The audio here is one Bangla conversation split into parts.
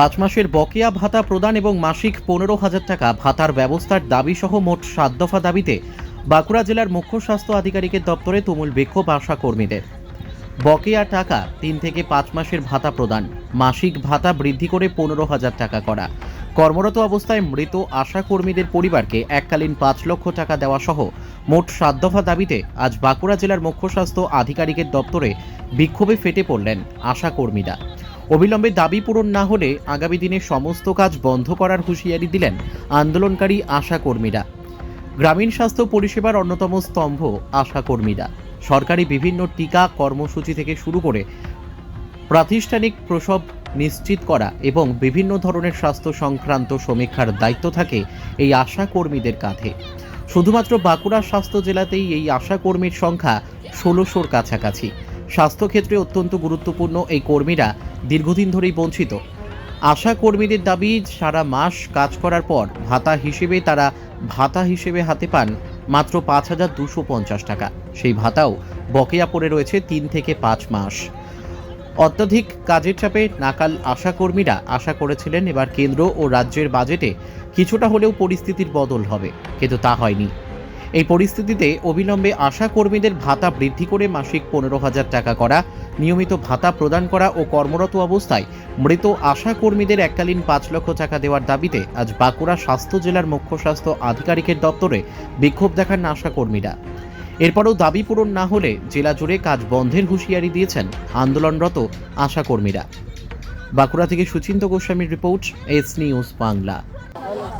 পাঁচ মাসের বকেয়া ভাতা প্রদান এবং মাসিক পনেরো হাজার টাকা ভাতার ব্যবস্থার দাবি সহ মোট সাত দফা দাবিতে বাঁকুড়া জেলার মুখ্য স্বাস্থ্য আধিকারিকের দপ্তরে তুমুল বিক্ষোভ আশা কর্মীদের। বকেয়া টাকা, তিন থেকে পাঁচ মাসের ভাতা প্রদান, মাসিক ভাতা বৃদ্ধি করে পনেরো হাজার টাকা করা। কর্মরত অবস্থায় মৃত আশা কর্মীদের পরিবারকে এককালীন পাঁচ লক্ষ টাকা দেওয়া সহ মোট সাত দফা দাবিতে আজ বাঁকুড়া জেলার মুখ্য স্বাস্থ্য আধিকারিকের দপ্তরে বিক্ষোভে ফেটে পড়লেন আশা কর্মীরা। অবিলম্বে দাবি পূরণ না হলে আগামী দিনে সমস্ত কাজ বন্ধ করার হুঁশিয়ারি দিলেন আন্দোলনকারী আশা কর্মীরা গ্রামীণ স্বাস্থ্য পরিষেবার অন্যতম স্তম্ভ আশা কর্মীরা সরকারি বিভিন্ন টিকা কর্মসূচি থেকে শুরু করে প্রাতিষ্ঠানিক প্রসব নিশ্চিত করা এবং বিভিন্ন ধরনের স্বাস্থ্য সংক্রান্ত সমীক্ষার দায়িত্ব থাকে এই আশা কর্মীদের কাঁধে। শুধুমাত্র বাঁকুড়া স্বাস্থ্য জেলাতেই এই আশা কর্মীর সংখ্যা ষোলোশোর কাছাকাছি। স্বাস্থ্যক্ষেত্রে অত্যন্ত গুরুত্বপূর্ণ এই কর্মীরা দীর্ঘদিন ধরেই বঞ্চিত। আশা কর্মীদের দাবি, সারা মাস কাজ করার পর ভাতা হিসেবে তারা ভাতা হিসেবে হাতে পান মাত্র পাঁচ হাজার দুশো পঞ্চাশ টাকা। সেই ভাতাও বকেয়া পড়ে রয়েছে তিন থেকে পাঁচ মাস। অত্যধিক কাজের চাপে নাকাল আশা কর্মীরা আশা করেছিলেন এবার কেন্দ্র ও রাজ্যের বাজেটে কিছুটা হলেও পরিস্থিতির বদল হবে, কিন্তু তা হয়নি। এই পরিস্থিতিতে অবিলম্বে আশা কর্মীদের ভাতা বৃদ্ধি করে মাসিক পনেরো হাজার টাকা করা, নিয়মিত ভাতা প্রদান করা ও কর্মরত অবস্থায় মৃত আশা কর্মীদের এককালীন পাঁচ লক্ষ টাকা দেওয়ার দাবিতে আজ বাঁকুড়া স্বাস্থ্য জেলার মুখ্য স্বাস্থ্য আধিকারিকের দপ্তরে বিক্ষোভ দেখান আশা কর্মীরা। এরপরও দাবি পূরণ না হলে জেলা জুড়ে কাজ বন্ধের হুঁশিয়ারি দিয়েছেন আন্দোলনরত আশা কর্মীরা। বাঁকুড়া থেকে সুচিন্ত গোস্বামীর রিপোর্ট, এস নিউজ বাংলা।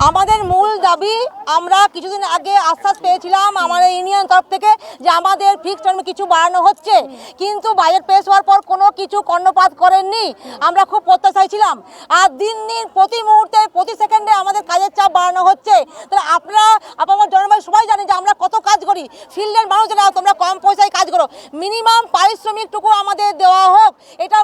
আমাদের মূল দাবি, আমরা কিছুদিন আগে আশ্বাস পেয়েছিলাম আমাদের ইউনিয়ন তরফ থেকে যে আমাদের ফিক্সড টার্মে কিছু বাড়ানো হচ্ছে। কিন্তু বাজেট পেশ হওয়ার পর কোনো কিছু কর্ণপাত করেননি। আমরা খুব প্রত্যাশায় ছিলাম। আর দিন দিন, প্রতি মুহূর্তে, প্রতি সেকেন্ডে আমাদের কাজের চাপ বাড়ানো হচ্ছে। তাহলে আপনারা আপনার জনগণ সবাই জানেন যে আমরা কত কাজ করি। ফিল্ডের মানুষ জানা তোমরা কম পয়সায় কাজ করো। মিনিমাম পারিশ্রমিকটুকু আমাদের দেওয়া হোক এটা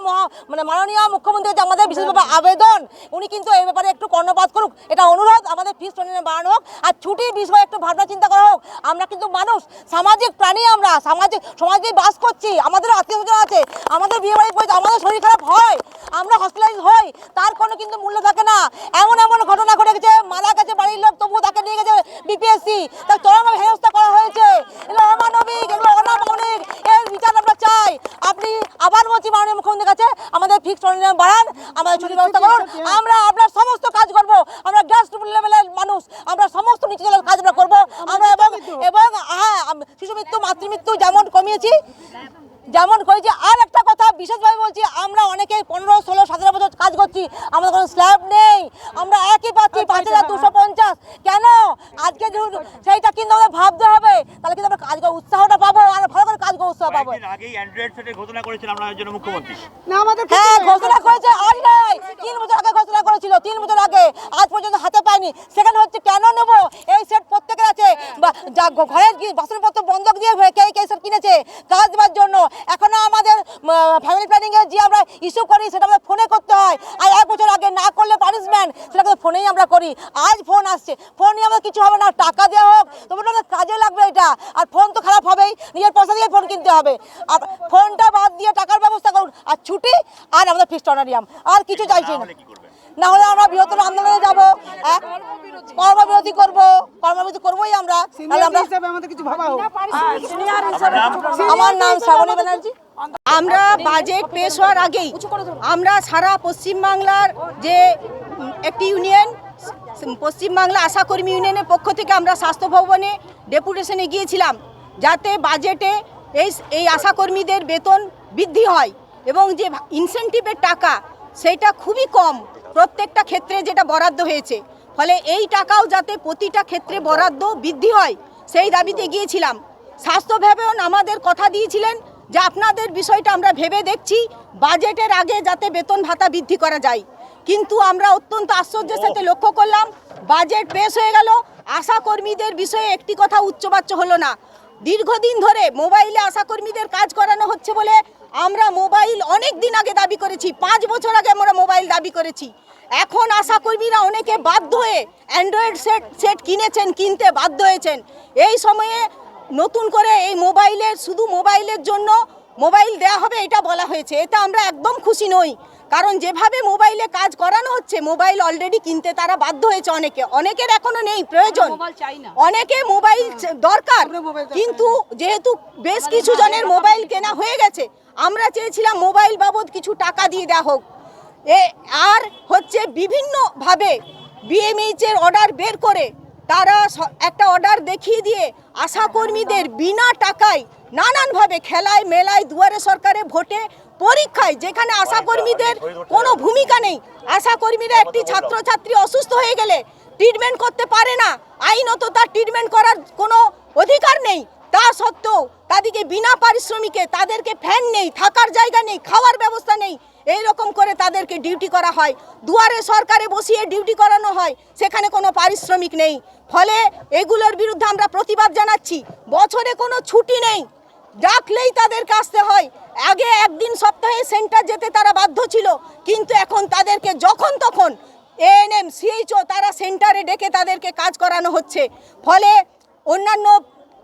মানে মাননীয় মুখ্যমন্ত্রীর যে আমাদের বিশেষভাবে আবেদন। উনি কিন্তু এই ব্যাপারে একটু কর্ণপাত করুক। এটা অনুরোধ, আমাদের ফিস বাড়ানো হোক। আর ছুটির বিষয়ে একটু ভাবনা চিন্তা করা হোক। আমরা কিন্তু মানুষ, সামাজিক প্রাণী আমরা, সামাজিক, সমাজে বাস করছি। আমাদের আত্মীয় স্বজন আছে। আমাদের বিয়ে বাড়ি পড়েছে আমাদের শরীর খারাপ হয়। আমরা হসপিটালাইজ হই। তার কোনো কিন্তু মূল্য থাকে না। এমন এমন ঘটনা ঘটে গেছে মারা গেছে বাড়ির লোক, তবুও তাকে নিয়ে গেছে বিপিএসসি তার চরমভাবে হেনস্থা করা হয়েছে এগুলো অমানবিক এগুলো অনামানবিক এর বিচার আমরা চাই আপনি আবার বলছি মাননীয় মুখ্যমন্ত্রীর কাছে আমাদের ফিক্সড অনুদান বাড়ান। আমাদের ছুটির ব্যবস্থা করুন। আমরা আপনার সমস্ত কাজ করব। আমরা গ্যাস লেভেলের মানুষ। আমরা সমস্ত নিচু কাজ আমরা করব। আমরা এবং এবং হ্যাঁ শিশু মৃত্যু মাতৃমৃত্যু যেমন কমিয়েছি যেমন করেছি আর একটা কথা বিশেষভাবে বলছি আমরা অনেকে পনেরো ষোলো সতেরো বছর কাজ করছি আমাদের কোনো স্ল্যাব নেই। আমরা একই পাচ্ছি পাঁচ হাজার দুশো পঞ্চাশ। কেন? আজকে সেইটা কিন্তু আমাদের ভাবতে হবে তাহলে কিন্তু আমরা কাজ করার উৎসাহটা পাবো আর ভালো করে কাজ করার উৎসাহ পাবো। ঘোষণা মুখ্যমন্ত্রী। হ্যাঁ ঘোষণা করেছে আজ নয় তিন বছর আগে ঘোষণা করেছিল তিন বছর আগে আজ পর্যন্ত হাতে পাইনি। সেখানে হচ্ছে কেন নেব? এই সেট প্রত্যেকের আছে। বা যা ঘরের কি বাসনপত্র বন্ধক দিয়ে কে কে সেট কিনেছে? কাজ দেওয়ার জন্য। এখনও আমাদের ফ্যামিলি প্ল্যানিং এর যে আমরা ইস্যু করি, সেটা আমাদের ফোনে করতে হয়। আর এক বছর আগে না করলে পানিশমেন্ট সেটা কিন্তু ফোনেই আমরা করি। আজ ফোন আসছে। ফোন নিয়ে আমাদের কিছু হবে না, টাকা দেওয়া হোক, তবে আমাদের কাজে লাগবে এটা। আর ফোন তো খারাপ হবেই, নিজের পয়সা দিয়ে ফোন কিনতে হবে। আর ফোনটা বাদ দিয়ে টাকার ব্যবস্থা করুন। আর ছুটি, আর আমাদের ফিক্সড অনারিয়াম আর কিছু চাইছি না। না হলে আমরা বৃহত্তর আন্দোলনে যাব কর্মবিরতি। করব কর্মবিরতি করবোই আমরা। ভাবা হোক। আমার নাম শ্রাবণী ব্যানার্জি। আমরা বাজেট পেশ হওয়ার আগেই আমরা সারা পশ্চিমবাংলার যে একটি ইউনিয়ন পশ্চিমবাংলা আশাকর্মী ইউনিয়নের পক্ষ থেকে আমরা স্বাস্থ্য ভবনে ডেপুটেশনে গিয়েছিলাম যাতে বাজেটে এই এই আশাকর্মীদের বেতন বৃদ্ধি হয় এবং যে ইনসেন্টিভের টাকা সেইটা খুবই কম। প্রত্যেকটা ক্ষেত্রে যেটা বরাদ্দ হয়েছে, ফলে এই টাকাও যাতে প্রতিটা ক্ষেত্রে বরাদ্দ বৃদ্ধি হয়, সেই দাবিতে গিয়েছিলাম। স্বাস্থ্য ভবন আমাদের কথা দিয়েছিলেন যে আপনাদের বিষয়টা আমরা ভেবে দেখছি, বাজেটের আগে যাতে বেতন ভাতা বৃদ্ধি করা যায়। কিন্তু আমরা অত্যন্ত আশ্চর্যের সাথে লক্ষ্য করলাম, বাজেট পেশ হয়ে গেল, আশা কর্মীদের বিষয়ে একটি কথা উচ্চবাচ্য হলো না। দীর্ঘদিন ধরে মোবাইলে আশাকর্মীদের কাজ করানো হচ্ছে বলে আমরা মোবাইল অনেক দিন আগে দাবি করেছি, পাঁচ বছর আগে আমরা মোবাইল দাবি করেছি। এখন আশাকর্মীরা অনেকে বাধ্য হয়ে অ্যান্ড্রয়েড সেট সেট কিনেছেন কিনতে বাধ্য হয়েছেন। এই সময়ে নতুন করে এই মোবাইলের শুধু মোবাইলের জন্য মোবাইল দেওয়া হবে এটা বলা হয়েছে। এতে আমরা একদম খুশি নই। কারণ যেভাবে মোবাইলে কাজ করানো হচ্ছে মোবাইল অলরেডি কিনতে তারা বাধ্য হয়েছে অনেকে। অনেকের এখনও নেই প্রয়োজন। অনেকে মোবাইল দরকার। কিন্তু যেহেতু বেশ কিছু জনের মোবাইল কেনা হয়ে গেছে আমরা চেয়েছিলাম মোবাইল বাবদ কিছু টাকা দিয়ে দেওয়া হোক। এ আর হচ্ছে বিভিন্নভাবে বিএমএইচ এর অর্ডার বের করে, তারা একটা অর্ডার দেখিয়ে দিয়ে আশাকর্মীদের বিনা টাকায় নানানভাবে খেলায়, মেলায়, দুয়ারে সরকারে ভোটে পরীক্ষায়, যেখানে আশাকর্মীদের কোনো ভূমিকা নেই। আশাকর্মীরা একটি ছাত্রছাত্রী অসুস্থ হয়ে গেলে ট্রিটমেন্ট করতে পারে না। আইনত তার ট্রিটমেন্ট করার কোনো অধিকার নেই। তা সত্ত্বেও তাদেরকে বিনা পারিশ্রমিকে তাদেরকে ফ্যান নেই, থাকার জায়গা নেই, খাওয়ার ব্যবস্থা নেই। এই রকম করে তাদেরকে ডিউটি করা হয়। দুয়ারে সরকারে বসিয়ে ডিউটি করানো হয়, সেখানে কোনো পারিশ্রমিক নেই। ফলে এগুলোর বিরুদ্ধে আমরা প্রতিবাদ জানাচ্ছি। বছরে কোনো ছুটি নেই। ডাকলেই তাদেরকে আসতে হয়। আগে একদিন সপ্তাহে সেন্টার যেতে তারা বাধ্য ছিল, কিন্তু এখন তাদেরকে যখন তখন এএনএম সিএইচও তারা সেন্টারে ডেকে তাদেরকে কাজ করানো হচ্ছে। ফলে অন্যান্য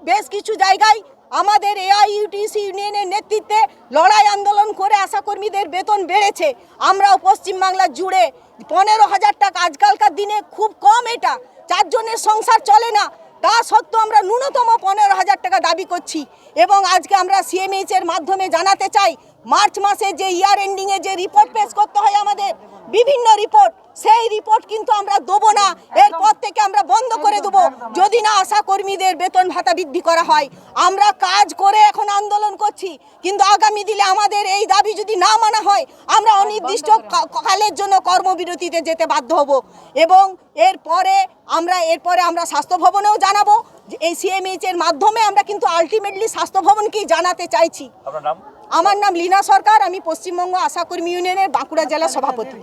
বেশ কিছু জায়গায় আমাদের এআইইউটিসি ইউনিয়নের নেতৃত্বে লড়াই আন্দোলন করে আশাকর্মীদের বেতন বেড়েছে। আমরাও পশ্চিমবাংলা জুড়ে পনেরো হাজার টাকা আজকালকার দিনে খুব কম এটা। চারজনের সংসার চলে না। তা সত্ত্বেও আমরা ন্যূনতম পনেরো হাজার টাকা দাবি করছি। এবং আজকে আমরা সিএমএইচ এর মাধ্যমে জানাতে চাই, মার্চ মাসে যে ইয়ার এন্ডিংয়ে যে রিপোর্ট পেশ করতে হয় আমাদের, বিভিন্ন রিপোর্ট সেই রিপোর্ট কিন্তু আমরা দেবো না। এরপর থেকে আমরা বন্ধ করে দেবো। যদি না আশা কর্মীদের বেতন ভাতা বৃদ্ধি করা হয় আমরা কাজ করে এখন আন্দোলন করছি। কিন্তু আগামী দিনে আমাদের এই দাবি যদি না মানা হয় আমরা অনির্দিষ্ট কা- কালের জন্য কর্মবিরতিতে যেতে বাধ্য হব। এবং এরপরে আমরা এরপরে আমরা স্বাস্থ্য ভবনেও জানাব। যে এই সিএমএইচ এর মাধ্যমে আমরা কিন্তু আলটিমেটলি স্বাস্থ্য ভবনকেই জানাতে চাইছি। আমার নাম লীনা সরকার। আমি পশ্চিমবঙ্গ আশাকর্মী ইউনিয়নের বাঁকুড়া জেলা সভাপতি।